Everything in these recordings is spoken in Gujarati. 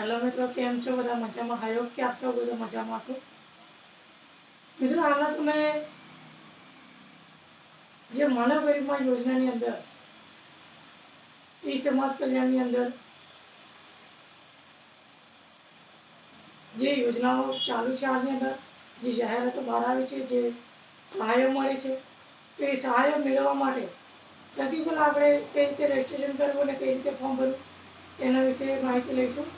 હેલો મિત્રો કેમ છો, બધા મજામાં? આઈ કે આપ સૌ બધા મજામાં છો? મિત્રો હાલના સમયે જે માનવ ગરિમા યોજનાની અંદર, ઈ સમાજ કલ્યાણની અંદર જે યોજનાઓ ચાલુ છે આની અંદર, જે જાહેરાતો બહાર આવી છે, જે સહાયો મળે છે, તો એ સહાયો મેળવવા માટે સૌથી પહેલાં આપણે કઈ રીતે રજીસ્ટ્રેશન કરવું અને કઈ રીતે ફોર્મ ભરવું, એના વિશે માહિતી લઈશું.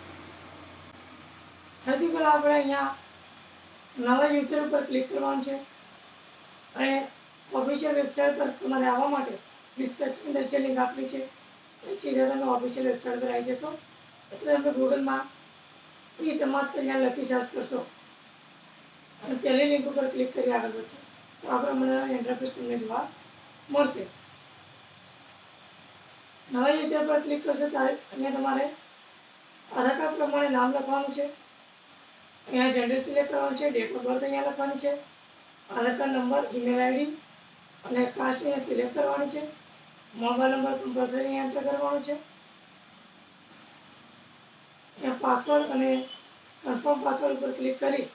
સૌથી પહેલાં આપણે અહીંયા નવા યુઝર ઉપર ક્લિક કરવાનું છે. અને ઓફિશિયલ વેબસાઇટ પર તમારે આવવા માટે ડિસ્કસની અંદર લિંક આપેલી છે. એ સીધા તમે ઓફિશિયલ વેબસાઇટ પર આવી જશો. એટલે તમે ગૂગલમાં ઈ સમાજ કલ્યાણ લખી સર્ચ કરશો. અને પહેલી લિંક ઉપર ક્લિક કરી આગળ વધશે. તો આપણે મને ઇન્ટરફેસ તમને જોવા મળશે. નવા યુઝર પર ક્લિક કરશો ત્યારે અહીંયા તમારે આધાર કાર્ડ પ્રમાણે નામ લખવાનું છે. અહીંયા જેન્ડર સિલેક્ટ કરવાનું છે ડેટ ઓફ બર્થ અહીંયા લખવાની છે, Aadhaar card number email ID અને કાસ્ટ અહીંયા સિલેક્ટ કરવાની છે મોબાઈલ નંબર કમ્પલસરી એન્ટર કરવાનો છે. અહીંયા પાસવર્ડ અને કન્ફર્મ પાસવર્ડ ઉપર ક્લિક કરી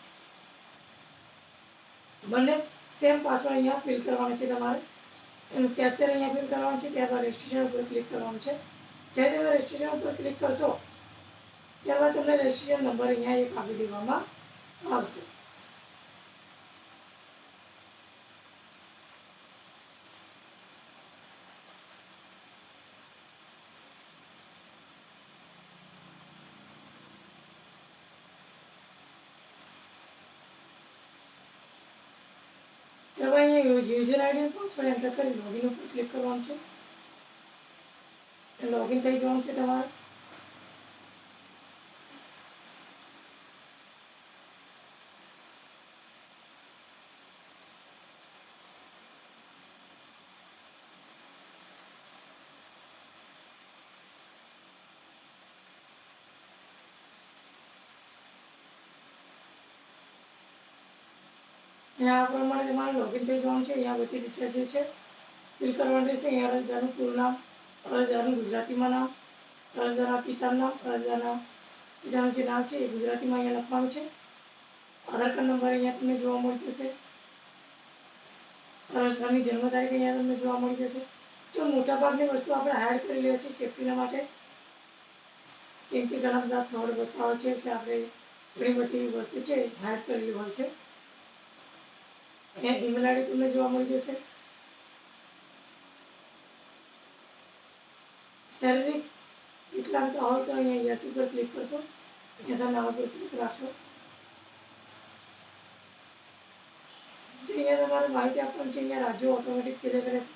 બંને સેમ પાસવર્ડ અહીંયા ફિલ કરવાનો છે તમારે. એનું કેપ્ચર અહીંયા ફિલ કરવાનું છે, ત્યારબાદ રજિસ્ટ્રેશન ઉપર ક્લિક કરવાનું છે. જ્યારે તમે રજિસ્ટ્રેશન ઉપર ક્લિક કરશો ત્યારબાદ તમને રજિસ્ટ્રેશન નંબર અહીંયા એક આપી દેવામાં આવશે યુઝર આઈડી પાસવર્ડ એન્ટર કરી લોગિન ઉપર ક્લિક કરવાનું છે લોગિન થઈ જવાનું છે તમારે અહીંયા આ પ્રમાણે તમારે લોગિન પેજ જવાનું છે, અહીંયા બધી ડિટેલ જે છે ફિલ કરવાની રહેશે. અહીંયા અરજદારનું પૂરું નામ અરજદારનું ગુજરાતીમાં નામ અરજદારના પિતાનું નામ અરજદારના પિતાનું જે નામ છે એ ગુજરાતીમાં અહીંયા લખવાનું છે. આધાર કાર્ડ નંબર અહીંયા તમને જોવા મળી જશે. અરજદારની જન્મ તારીખ અહીંયા તમને જોવા મળી જશે. જો મોટાભાગની વસ્તુ આપણે હાયર કરી લઈએ છીએ સેફ્ટીના માટે, કેમ કે ઘણા બધા ફ્રોડ બતાવે છે કે આપણે ઘણી બધી વસ્તુ છે હાયર કરેલી હોય છે. અહીંયા ઈમેલ તમને જોવા મળી જશે. શારીરિક વિકલાંગતા હોય તો અહીંયા યસ ઉપર ક્લિક કરશો. અહીંયા તમે આવા પર ક્લિક રાખશો. જે અહીંયા તમારે માહિતી આપવાની છે, અહીંયા રાજ્યો ઓટોમેટિક સિલેક્ટ રહેશે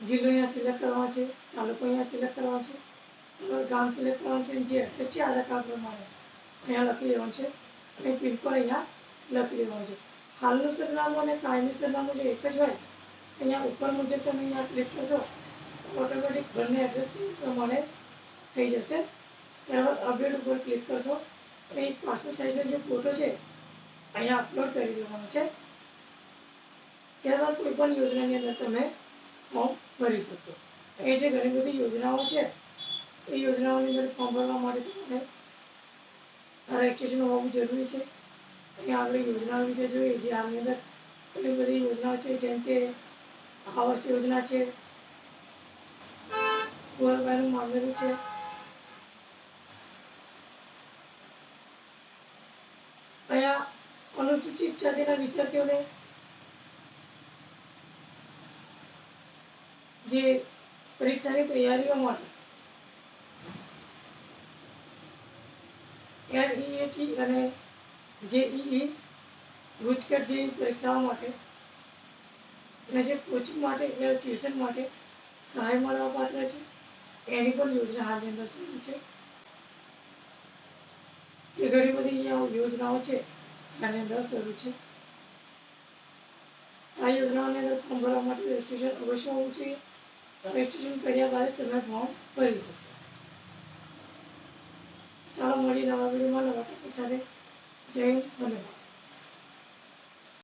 જિલ્લો અહીંયા સિલેક્ટ કરવાનો છે, તાલુકો અહીંયા સિલેક્ટ કરવાનો છે ગામ સિલેક્ટ કરવાનું છે જે એડ્રેસ છે, આધાર કાર્ડ પ્રમાણે. અહીંયા લખી દેવાનું છે. અને પિનકોડ અહીંયા લખી દેવાનું છે. હાલનું સરનામું અને કાયમી સરનામું જે એક જ હોય, અહીંયા ઉપર મુજબ તમે અહીંયા ક્લિક કરશો ઓટોમેટિક બંને એડ્રેસ પ્રમાણે થઈ જશે. ત્યારબાદ અપડેટ ઉપર ક્લિક કરશો એ પાસપોર્ટ સાઇઝનો જે ફોટો છે, અહીંયા અપલોડ કરી દેવાનો છે. ત્યારબાદ કોઈ પણ યોજનાની અંદર તમે ફોર્મ ભરી શકશો. એ જે ઘણી બધી યોજનાઓ છે, એ યોજનાઓની અંદર ફોર્મ ભરવા માટે તમારે રજિસ્ટ્રેશન હોવું જરૂરી છે. અહીંયા આપણે યોજનાઓ વિશે જોઈએ છીએ આની અંદર ઘણી બધી યોજનાઓ છે, જેમ કે આવાસ યોજના છે કુંવરબાઈનું મામેરું છે. અહીંયા અનુસૂચિત જાતિના વિદ્યાર્થીઓને જે પરીક્ષાની તૈયારીઓ માટે એનઈએટી અને જેઈઈ ગુજકેટ જેવી પરીક્ષાઓ માટે અને જે કોચિંગ માટે એટલે ટ્યુશન માટે સહાય મળવા પાત્ર છે. એની પણ યોજના હાલની અંદર શરૂ છે. જે ઘણી બધી અહીંયા યોજનાઓ છે, એની અંદર શરૂ છે. આ યોજનાઓની અંદર ફોર્મ ભરવા માટે રજીસ્ટ્રેશન અવશ્ય હોવું જોઈએ. રજીસ્ટ્રેશન કર્યા બાદ તમે ફોર્મ ભરી શકો. ચાલો મળીએ નવા વિડીયોમાં નવા ટોપિક સાથે. Jerry, whatever.